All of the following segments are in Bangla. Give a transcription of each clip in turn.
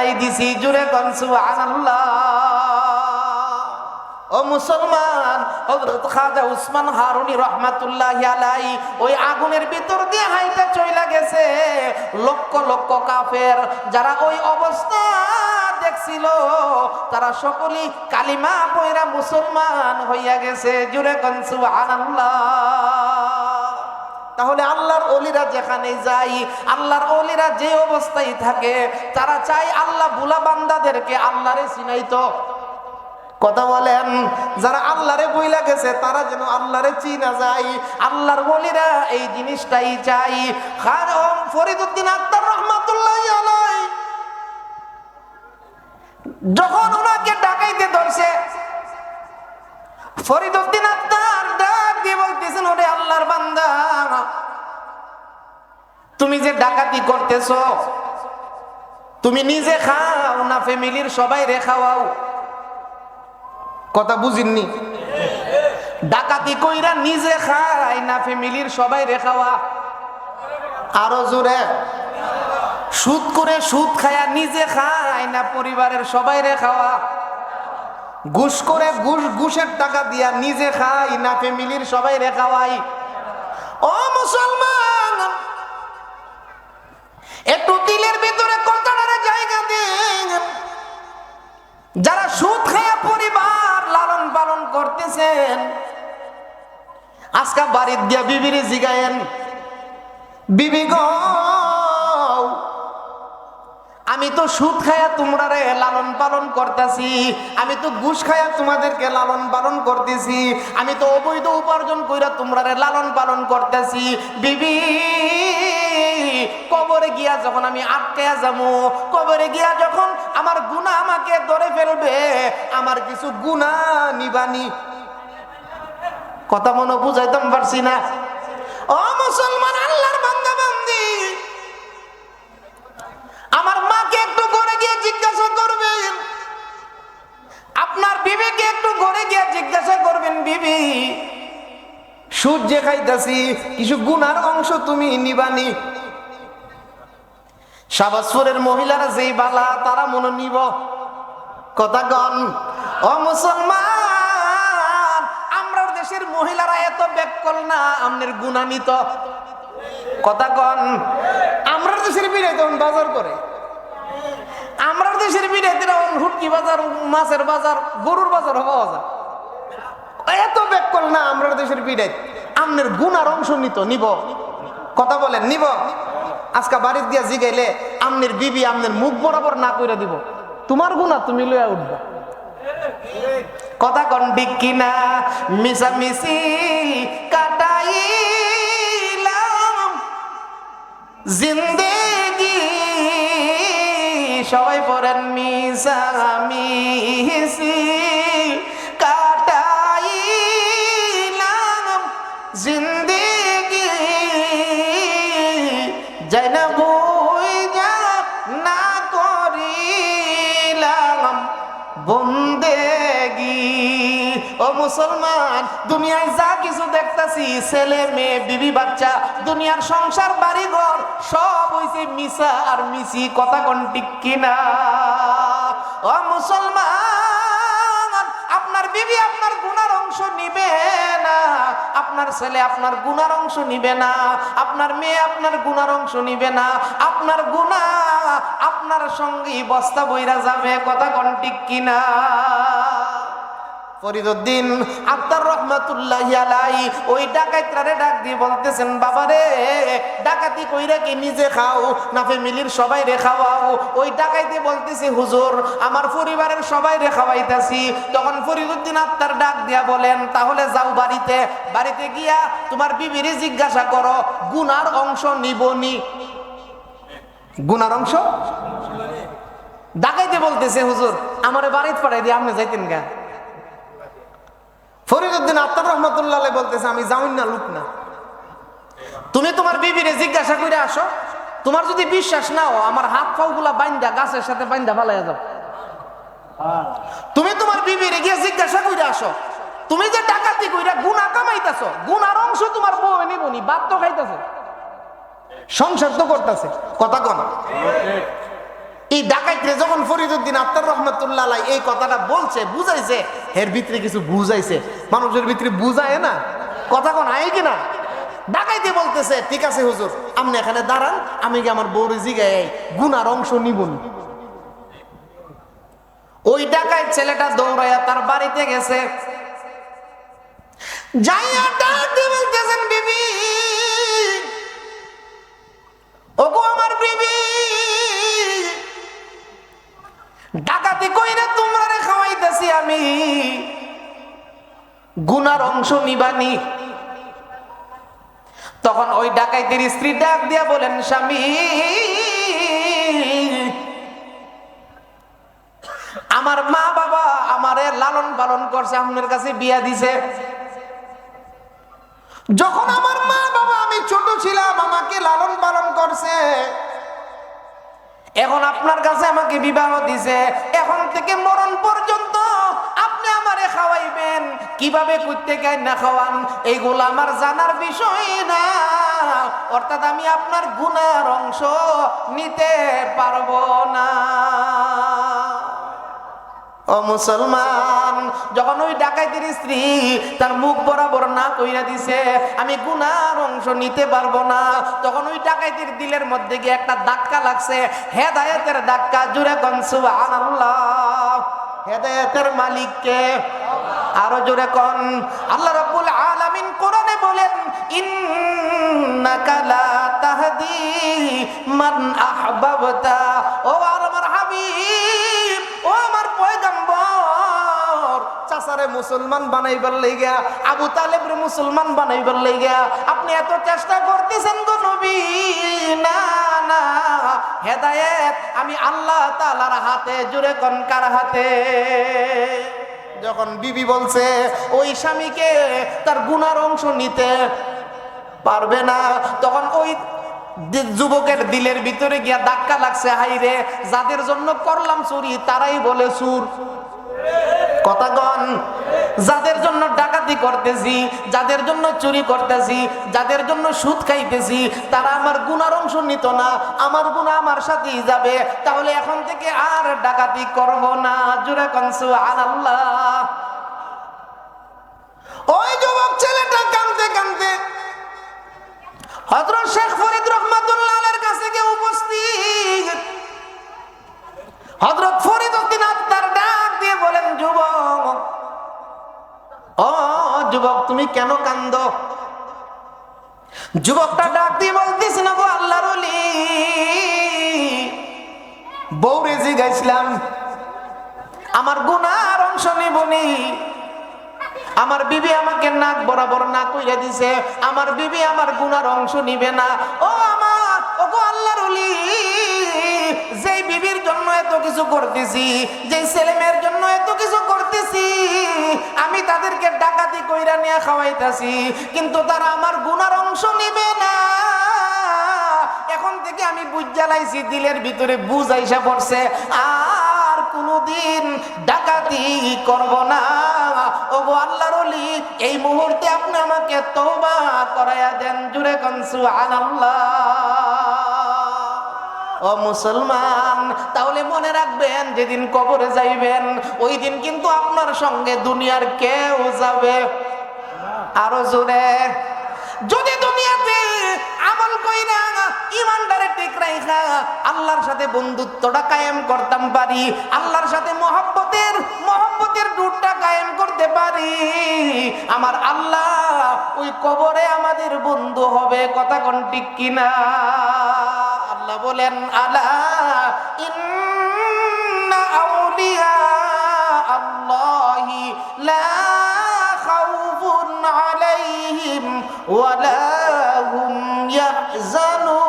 বানাই দিছি, জুড়ে কনসু ও মুসলমান, হযরত খাজা উসমান হারুনি রহমাতুল্লাহ আলাই ওই আগুনের ভিতর দিয়ে হাইটা চইলা গেছে। লক্ষ লক্ষ কাফের যারা ওই অবস্থা দেখছিল, তারা সকলেই কালিমা পয়রা মুসলমান হইয়া গেছে, জুড়ে কনসু আনাল্লাহ তাহলে আল্লাহর অলিরা যেখানে যাই আল্লাহর অলিরা যে অবস্থায় থাকে, তারা চাই আল্লাহ বুলা বান্দাদেরকে আল্লাহরে চিনাইতো। কথা বলেন, যারা আল্লাহরে বইলা গেছে, তারা যেন আল্লাহরে চিনা যায়, আল্লাহর বলিরা এই জিনিসটাই চাই খান ফরিদুদ্দিন আত্মার রহমাতুল্লাহ যখন ওনাকে ডাকাইতে ধরছে ফরিদুদ্দিন আত্মার ডাক বলতেছেন ওরে আল্লাহর বান্দা, তুমি যে ডাকাতি করতেছ, তুমি নিজে খাও না ফ্যামিলির সবাই রে খাওয়াও? কথা বুঝিননি। ডাকাতি কইরা নিজে খায় না ফ্যামিলির সবাই রে খাওয়া। আরও জোরে। সুদ করে সুদ খায়া নিজে খায় না পরিবারের সবাই রে খাওয়া। ঘুষ করে ঘুষ, ঘুষের টাকা দিয়া নিজে খাই না ফ্যামিলির সবাই রেখাওয়াই ও মুসলমান, একটু দিলের ভিতরে কতটারে জায়গা দিন। যারা সুদ খায়া পরিবার লালন পালন করতেছেন, আজকা বাড়ির দিয়া বিবিরে জিগায়েন, বিবি গো আমি তো সুদ খায়া তোমরা রে লালন পালন করতেছি। আমি তো ঘুষ খায়া তোমাদেরকে লালন পালন করতেছি। আমি তো অবৈধ উপার্জন কইরা তোমরা রে লালন পালন করতেছি। বিবি, কবরে গিয়া যখন আমি আটকায়া যাব, কবরে গিয়া যখন আমার গুণা আমাকে ধরে ফেলবে, আমার কিছু গুণা নিবানি। কথা মনে বুঝাইতাম পারছি না। ও মুসলমান গিয়ে জিজ্ঞাসা করবেন। আপনার বিবিকে একটু ঘরে গিয়ে জিজ্ঞাসা করবেন, বিবি সুদ যে কিছু গুনার অংশ তুমি নিবানি। সাবাসপুরের মহিলারা যেই বালা, তারা মনে নিব। কথা গন ও মুসলমান আমরা দেশের মহিলারা এত ব্যাকল না, আমনের গুণা নিত। কথা কন আমরা দেশের তখন বাজার করে। আমরা দেশের বিড়াইতে হুটকি বাজার, মাছের বাজার, গরুর বাজার হওয়া যায়। এত ব্যাকল না আমরা দেশের বিড়াই আমনের গুণার অংশ নিত, নিব। কথা বলেন, নিব। আজকে বাড়ির দিয়া জিগাইলে আমনের বিবি আমনের মুখ বরাবর না কইরা দিব। তোমার গুণা তুমি লইয়া উঠবা। কথা কন ঠিক কিনা মিশামিশি কাটাইলাম। জিন্দেগি সবাই পড়েন মিশামিশি কাটাইলাম মুসলমান দুনিয়ায় যা কিছু দেখতাছি, ছেলে, মেয়ে, বিবি, বাচ্চা, দুনিয়ার সংসার বাড়ি ঘর সব হইছে মিশা আর মিশি কথা কোন ঠিক কিনা? ও মুসলমান, আপনার বিবি আপনার গুনার অংশ নিবে না, আপনার ছেলে আপনার গুনার অংশ নিবে না, আপনার মেয়ে আপনার গুনার অংশ নিবে না, আপনার গুণা আপনার সঙ্গেই বস্তা বইরা যাবে, কথা কোন ঠিক কিনা? ফরিদুদ্দিন আক্তার রহমাতুল্লাহ আলাই ওই ডাকাইতরারে ডাক দিয়ে বলতেছেন বাবা রে ডাকাতি কইরা কি নিজে খাও? না ফ্যামিলির সবাই রে খাওয়াও? ওই ডাকাইতে বলতেছে, হুজুর, আমার পরিবারের সবাই রে খাওয়াইতাছি। তখন ফরিদুদ্দিন আক্তার ডাক দিয়া বলেন, তাহলে যাও বাড়িতে বাড়িতে গিয়া তোমার বিবিরে জিজ্ঞাসা করো, গুনার অংশ নিবনি গুনার অংশ? ডাকাইতে বলতেছে, হুজুর, আমারে বাড়িতে পাঠাই দিয়ে আপনি যাইতেন গা। ফরিদুদ্দিন আত্মার রহমতুল্লাহ বলতেছে, আমি যাউন না লুক না। তুমি তোমার বিবিরে জিজ্ঞাসা করে আসো। তোমার যদি বিশ্বাস নাও, আমার হাত পাও গুলা বাইন্দা, গাছের সাথে বাইন্দা ফালাইয়া যাও। তুমি তোমার বিবিরে গিয়ে জিজ্ঞাসা করে আসো। তুমি যে ডাকাতি কইরা গুণা কামাইতেছ গুনার অংশ তোমার বউ নিবনি বাদ তো খাইতেছে। সংসার তো করতেছে। কথা কন। এই ডাকাইতে যখন ফরিদুদ্দিন আত্মার রহমতুল্লাহ এই কথাটা বলছে, বুঝাইছে, এর ভিতরে কিছু বুঝাইছে। মানুষের ভিতরে বুঝায় না? কথা কোন, আয় কিনা? ডাকাইতে বলতেছে, ঠিক আছে হুজুর, আপনি এখানে দাঁড়ান, আমি কি আমার বউরে জিগাই গুনার অংশ নিবন ওই ডাকাই ছেলেটা দৌড়াইয়া তার বাড়িতে গেছে। যাইয়া ডাক দিয়ে বলতেছেন, বিবি, ওগো আমার বিবি ডাকাতি কইরা তোমরা রে খাওয়াইতেছি আমি। গুনার অংশ নিবানি। তখন ওই ডাকাইতের স্ত্রী ডাক দিয়া বলেন, স্বামী, আমার মা বাবা আমারে লালন পালন করছে, আপনার কাছে বিয়া দিছে। যখন আমার মা বাবা, আমি ছোট ছিলাম, আমাকে লালন পালন করছে এখন আপনার কাছে আমাকে বিবাহ দিছে, এখন থেকে মরণ পর্যন্ত আপনি আমারে খাওয়াইবেন। কীভাবে করতে গাই না খাওয়ান? এইগুলো আমার জানার বিষয় না। অর্থাৎ আমি আপনার গুনার অংশ নিতে পারব না। ও মুসলমান, যখন ওই ডাকাইতের স্ত্রী তার মুখ বরাবর না কইরা দিছে, আমি গুনার অংশ নিতে পারব না। তখন ওই ডাকাইতের দিলের মধ্যে গিয়ে একটা ধাক্কা লাগছে। হেদায়েতের ধাক্কা জুড়ে কন, সুবহানাল্লাহ। হেদায়েতের মালিককে আরও জোরে কন। আল্লাহ রাব্বুল আলামিন কোরআনে বলেন, ইন্নাকা লা তাহদি মান আহবাবতা। ও আমার হাবিব চাচারে মুসলমান বানাইবার লাইগা, আবু তালেবরে মুসলমান বানাইবার লাইগা। আপনি এত চেষ্টা করতেছেন গো নবী। না না, হেদায়েত আমি আল্লাহ তাআলার হাতে জুড়ে কোন কার হাতে? যখন বিবি বলছে, ওই স্বামীকে তার গুনার অংশ নিতে পারবে না, তখন ওই যুবকের দিলের ভিতরে গিয়া ধাক্কা লাগছে, হাইরে, যাদের জন্য করলাম চুরি, তারাই বলে কথাগণ, যাদের জন্য ডাকাতি করতেছি, যাদের জন্য চুরি করতেছি, যাদের জন্য সুদ খাইতেছি, তারা আমার গুনার অংশ নিত না, আমার গুণা আমার সাথেই যাবে, তাহলে এখন থেকে আর ডাকাতি করব না জুড়ে কনসু আল্লাহ ওই যুবক ছেলেটা কান্দতে কান্দতে হযরত শেখ ফরিদ রহমাতুল্লাহের কাছে গিয়ে উপস্থিত। হযরত ফরিদ উদ্দিন আত্মার ডাক দিয়ে বলেন, যুবক, ও যুবক, তুমি কেন কান্দ? যুবকটা ডাক দিয়ে বলতিস না গো, আল্লাহর বউরে জিগাইছিলাম। আমার গুনার অংশ নিবনি আমার বিবি আমাকে নাক বরাবর না কইরা দিছে। আমার বিবি আমার গুনার অংশ নিবে না। ও আমার, ও গো আল্লাহর যেই বিবির জন্য এত কিছু করতেছি, যেই ছেলে মেয়ের জন্য এত কিছু করতেছি, আমি তাদেরকে ডাকাতি কইরা নিয়ে খাওয়াইতাছি, কিন্তু তারা আমার গুনার অংশ নিবে না। এখন থেকে আমি বুঝ দিলের ভিতরে বুঝ আইসা পড়ছে, আর কোনোদিন ডাকাতি করব না। ও গো আল্লাহর ওলি, এই মুহূর্তে আপনি আমাকে তওবা করায়া দেন জুড়ে কনসু আল্লাহ ও মুসলমান, তাহলে মনে রাখবেন যেদিন কবরে যাইবেন ওই দিন কিন্তু আপনার সঙ্গে দুনিয়ার কেউ যাবে। আরও জোরে। যদি দুনিয়াতে আমল কইরা ইমানদারে ঠিক রাইখা, আল্লাহর সাথে বন্ধুত্বটা কায়েম করতাম পারি, আল্লাহর সাথে মহব্বতের মহব্বতের ডুটটা কায়েম করতে পারি। আমার আল্লাহ ওই কবরে আমাদের বন্ধু হবে, কথা কোন ঠিক কিনা? আল্লাহ বলেন, আলা ইন্না আউলিয়া আল্লাহি লা খাউফুন আলাইহিম ওয়ালা হুম ইয়াহজানুন।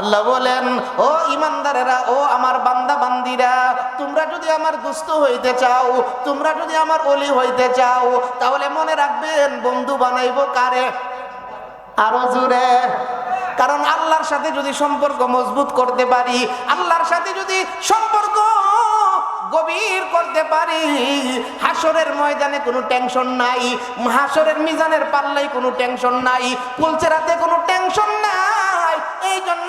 আল্লাহ বলেন, ও ইমানদারেরা, ও যদি আমার দুস্থ হইতে চাও, তোমরা যদি আমার অলি হইতে চাও, তাহলে মনে রাখবেন বন্ধু বানাইবো কারে? আরও জুড়ে কারণ আল্লাহর সাথে যদি সম্পর্ক মজবুত করতে পারি, আল্লাহর সাথে যদি সম্পর্ক গভীর করতে পারি, হাসরের ময়দানে কোনো টেনশন নাই, হাসরের মিজানের পাল্লাই কোনো টেনশন নাই পুলচেরাতে কোনো টেনশন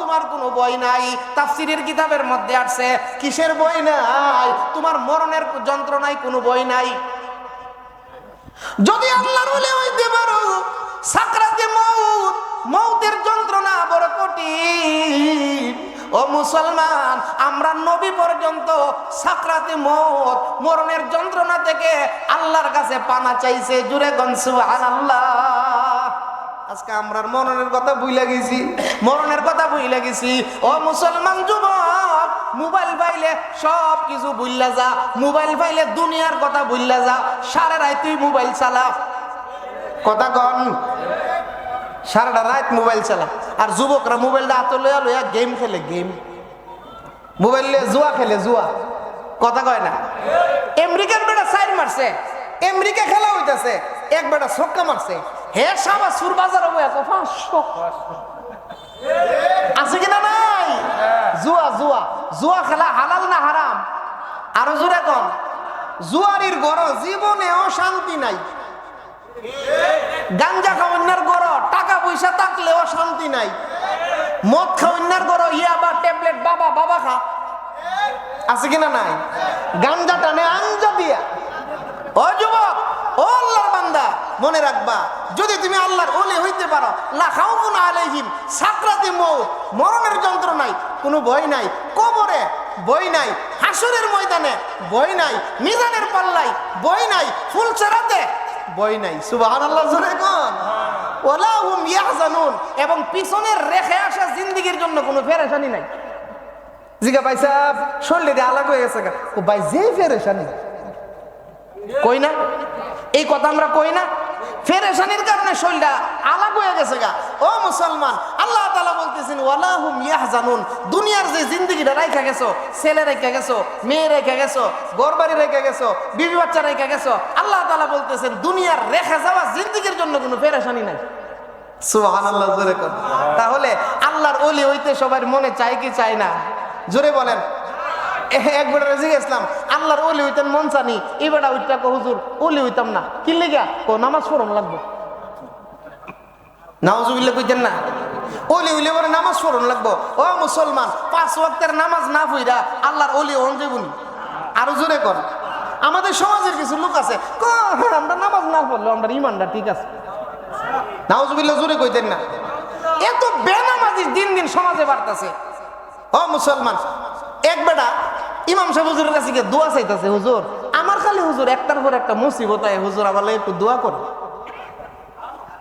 তোমার কোনো বই নাই। তাফসিরের কিতাবের মধ্যে আছে, কিসের বই নাই? তোমার মরণের যন্ত্রণায় কোনো বই নাই। যদি আল্লাহর হইতে পারো সাকরাতে মউত, মউতের যন্ত্রণা বড় কঠিন। ও মুসলমান, আমরা নবী পর্যন্ত সাকরাতে মউত, মরণের যন্ত্রণা থেকে আল্লাহর কাছে পানা চাইছে। জুরে গন সুবহানাল্লাহ। আজকে আমরা মরণের কথা ভুলে গেছি। মরণের কথা ভুলে গেছি। ও মুসলমান যুবক, মোবাইল পাইলে সব কিছু ভুললা যা। মোবাইল পাইলে দুনিয়ার কথা ভুললা যা। সারা রাত তুই মোবাইল চালা। কথা কন। সারাটা রাত মোবাইল চালা। আর যুবকরা মোবাইলটা হাতে লইয়া লইয়া গেম খেলে, গেম। মোবাইল লিয়ে জুয়া খেলে, জুয়া। কথা কয় না? আমেরিকার বেটা সাইড মারছে। আমেরিকা খেলা হইতাছে। এক বেটা ছক্কা মারছে। হে সাবা, সুর বাজার হব এত, পাঁচশো। আছে কিনা নাই? জুয়া জুয়া। জুয়া খেলা হালাল না হারাম? আরও জোরে কন জুয়ারির গড় জীবনেও শান্তি নাই। গাঞ্জা খাওয়ান্নার গড়, টাকা পয়সা থাকলেও শান্তি নাই। মদ খাওয়ান্নার গড় ইয়া বা ট্যাবলেট, বাবা বাবা খা। আছে কিনা নাই? গাঞ্জা টানে আঞ্জা দিয়া। ও ও আল্লাহর বান্দা মনে রাখবা যদি তুমি আল্লাহর ওলে হইতে পারো লা খাউফুন আলাইহিম সাকরাতে মউত মরণের যন্ত্রণায় কোনো ভয় নাই কবরে বই নাই হাসরের ময়দানে বই নাই মিজানের পাল্লায় বই নাই ফুল ফুলচেরাতে বই নাই সুবহানাল্লাহ জোরে কোন? ওলা হুম ইয়াহজানুন এবং পিছনের রেখে আসা জিন্দেগীর জন্য কোনো ফেরেশানি নাই। জিগা ভাই সাহেব শরীরে আলাগ হয়ে গেছে ও ভাই যে ফেরেশানি। কই না? এই কথা আমরা কই না? ফেরেশানির কারণে শরীরটা আলাগ হয়ে গেছে গা। ও মুসলমান আল্লাহ তালা বলতেছেন ওয়ালাহুম ইয়াহজানুন। দুনিয়ার যে জিন্দেগিটা রেখে গেছো ছেলে রেখে গেছো মেয়ে রেখে গেছো গরবাড়ি রেখে গেছো বিবি বাচ্চা রেখে গেছো আল্লাহ তালা বলতেছেন দুনিয়ার রেখে যাওয়া জিন্দেগির জন্য কোনো ফেরেশানি নাই। তাহলে আল্লাহর ওলি হইতে সবার মনে চায় কি চায় না? জোরে বলেন। একবার রাজি ইসলাম আল্লাহর ওলি হইতেন মন চানি এবার ওইটা কো, হুজুর, ওলি হইতাম না। কি লেগা? কো, নামাজ পড়ন লাগবো। নামাজুবিল্লা কইতেন না। ওলি উলি বলে নামাজ পড়ন লাগবো। ও মুসলমান, পাঁচ ওয়াক্তের নামাজ না পইরা আল্লাহর ওলি হন যাবুনি আরও জোরে কর। আমাদের সমাজের কিছু লোক আছে। আমরা নামাজ না পড়ল আমরা ইমানটা ঠিক আছে। নাউজুবিল্লাহ জোরে কইতেন না। এত বেনামাজি দিন দিন সমাজে বাড়তেছে। ও মুসলমান, এক বেটা ইমাম সাহেব হুজুরের কাছে গিয়ে দোয়া চাইতেছে হুজুর আমার খালি হুজুর একটার পর একটা মুসিবত আয় হুজুর আমার লাগি একটু দোয়া করে।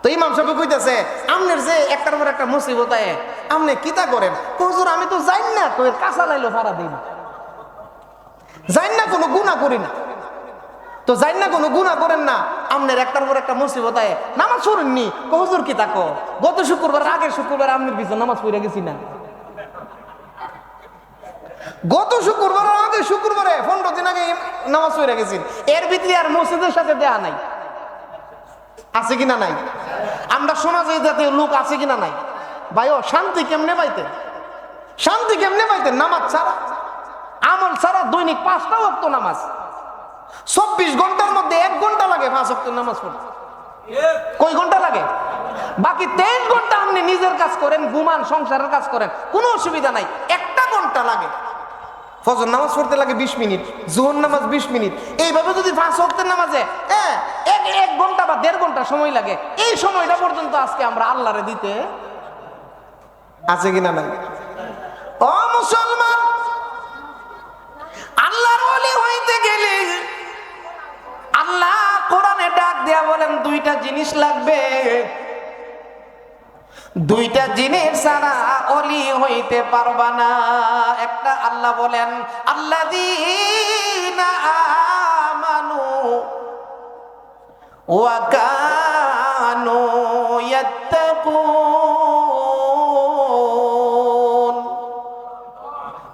তো ইমাম সাহেব কইতাছে আমনের যে একটার পর একটা মুসিবত আয় আমনে কিতা করেন? হুজুর আমি তো জানি না। কই কাঁচা লাইলো ভাড়া দিই না জানি না কোনো গুণা করি না। তো জানি না কোনো গুণা করেন না। আমনের একটার পর একটা মুসিবত আয় নামাজ কই, হুজুর কি তাকো গত শুক্রবার আগের শুক্রবার আমনের পিছনে নামাজ পড়ে গেছি না। গত শুক্রবার আগে শুক্রবারে পনেরো দিন আগে নামাজ পড়ে গেছেন। এর ভিতরে আর মসজিদের সাথে দেয়া নাই। আছে কিনা নাই? আমরা সমাজে জাতীয় লোক আছে কিনা নাই? ভাইও, শান্তি কেমনে পাইতেন? শান্তি কেমনে পাইতেন নামাজ ছাড়া? আমল ছাড়া দৈনিক পাঁচটা ওয়াক্ত নামাজ। চব্বিশ ঘণ্টার মধ্যে এক ঘণ্টা লাগে পাঁচ ওয়াক্ত নামাজ পড়তে। কই ঘণ্টা লাগে? বাকি তেইশ ঘণ্টা আপনি নিজের কাজ করেন, ঘুমান, সংসারের কাজ করেন, কোনো অসুবিধা নাই। একটা ঘণ্টা লাগে। ফজর নামাজ পড়তে লাগে বিশ মিনিট, জোহর নামাজ বিশ মিনিট। এইভাবে যদি পাঁচ ওয়াক্তের নামাজে হ্যাঁ এক এক ঘণ্টা বা দেড় ঘণ্টা সময় লাগে, এই সময়টা পর্যন্ত আজকে আমরা আল্লাহরে দিতে আছে কিনা নাই? ও মুসলমান, আল্লাহর ওলি হইতে গেলে আল্লাহ কোরআনে ডাক দেয়া বলেন, দুইটা জিনিস লাগবে। দুইটা জিনিস ছাড়া অলি হইতে পারবা না। একটা আল্লাহ বলেন আল্লাহ কানু ইয়াত্তাকুন।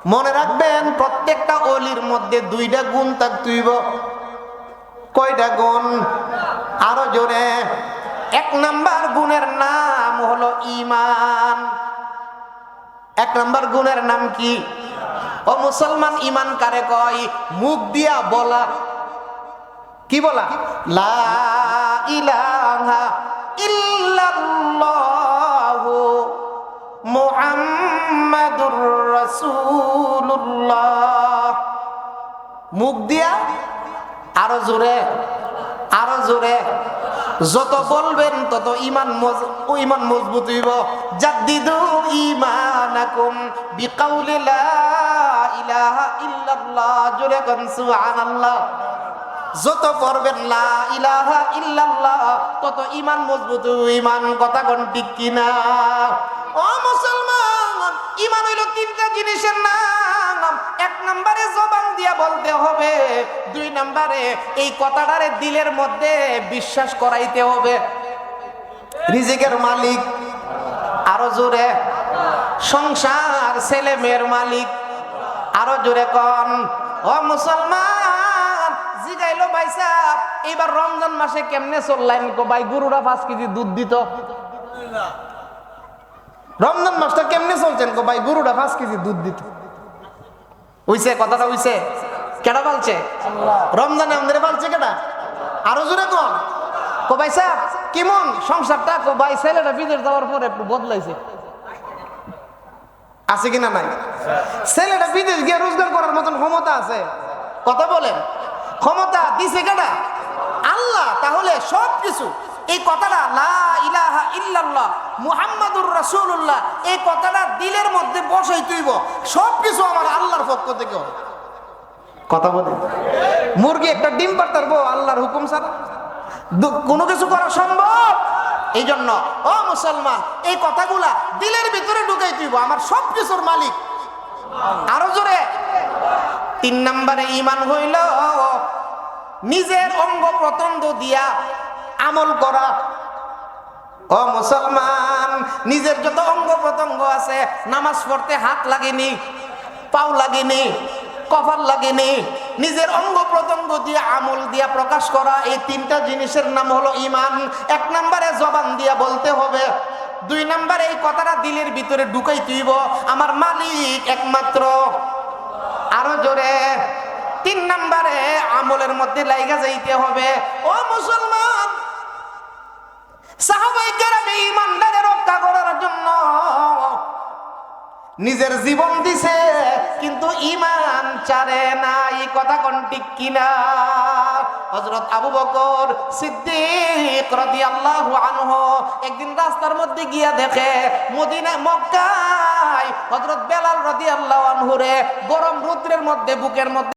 মনে রাখবেন, প্রত্যেকটা অলির মধ্যে দুইটা গুণ থাকতেইব কয়টা গুণ? আরও জোরে। এক নাম্বার গুণের নাম হলো ইমান এক নাম্বার গুণের নাম কি? ও মুসলমান ইমান কারে কয়? মুখ দিয়া বলা। কি বলা? লা ইলাহা মুখ দিয়া আরও জোরে আরও জোরে। যত বলবেন তত ইমান ইমান মজবুত হইব। জাদ্দিদু ইমানাকুম বিকাউলি লা ইলাহা ইল্লাল্লাহ, জোরে কোন সুবহানাল্লাহ। যত পড়বেন লা ইলাহা ইল্লাল্লাহ, তত ইমান মজবুত ইমান কথা কোন ঠিক কিনা? ও মুসলমান ইমান হইল তিনটা জিনিসের নাম। বলতে হবে। দুই নম্বরে এই কথাটারে দিলের মধ্যে বিশ্বাস করাইতে হবে। রিজিকের মালিক, আরও জোরে। সংসার, ছেলে মেয়ের মালিক, আরও জোরে কন। ও মুসলমান, জিগাইলো এবার রমজান মাসে কেমনে চললেন গো ভাই? গরুরা পাঁচ কেজি দুধ দিত। রমজান মাসটা কেমনে চলছেন গো ভাই? গরুটা পাঁচ কেজি দুধ দিত। উইছে কথাটা উইছে কেডা পালছে? রমজানে আমাদের পালছে কেডা? আরও জোরে কন। কো ভাই সাহ কেমন সংসারটা কো ভাই ছেলেটা বিদেশ যাওয়ার পরে বদলাইছে। আছে কিনা নাই? ছেলেটা বিদেশ গিয়ে রোজগার করার মতন ক্ষমতা আছে। কথা বলেন। ক্ষমতা দিছে কেডা? আল্লাহ, তাহলে সব কিছু এই কথাটা, লা ইলাহা ইল্লাল্লাহ, মুহাম্মাদুর রাসূলুল্লাহ, এই কথাটা দিলের মধ্যে বসাই তুইব সব কিছু আমার আল্লাহর পক্ষ থেকে হবে। কথা বলে। মুরগি একটা ডিম পারতার বউ আল্লাহর হুকুম ছাড়া। কোনো কিছু করা সম্ভব? এই জন্য ও মুসলমান, এই কথাগুলা দিলের ভিতরে ঢুকাই তুইব আমার সব কিছুর মালিক। আরও জোরে। তিন নম্বরে ইমান হইল, নিজের অঙ্গ প্রত্যঙ্গ দিয়া আমল করা। ও মুসলমান, নিজের যত অঙ্গ প্রত্যঙ্গ আছে, নামাজ পড়তে হাত লাগেনি, পাও লাগেনি কপাল লাগেনি। নিজের অঙ্গ প্রত্যঙ্গ দিয়ে আমল দিয়া প্রকাশ করা এই তিনটা জিনিসের নাম হলো ইমান এক নম্বরে জবান দিয়া বলতে হবে, দুই নম্বরে এই কথাটা দিলের ভিতরে ঢুকাই তুইব আমার মালিক একমাত্র। আরও জোরে, তিন নম্বরে আমলের মধ্যে লাইগা যাইতে হবে, ও মুসলমান, সাহাবাই কেরামে ইমানদারে রক্ষা করার জন্য নিজের জীবন দিছে, কিন্তু ইমান চারে না এই কথা কোন ঠিক কিনা? হজরত আবু বকর সিদ্দিক রাদিয়াল্লাহু আনহু একদিন রাস্তার মধ্যে গিয়া দেখে, মদিনা, মক্কায় হজরত বেলাল রাদিয়াল্লাহু আল্লাহ রে গরম রুদ্রের মধ্যে, বুকের মধ্যে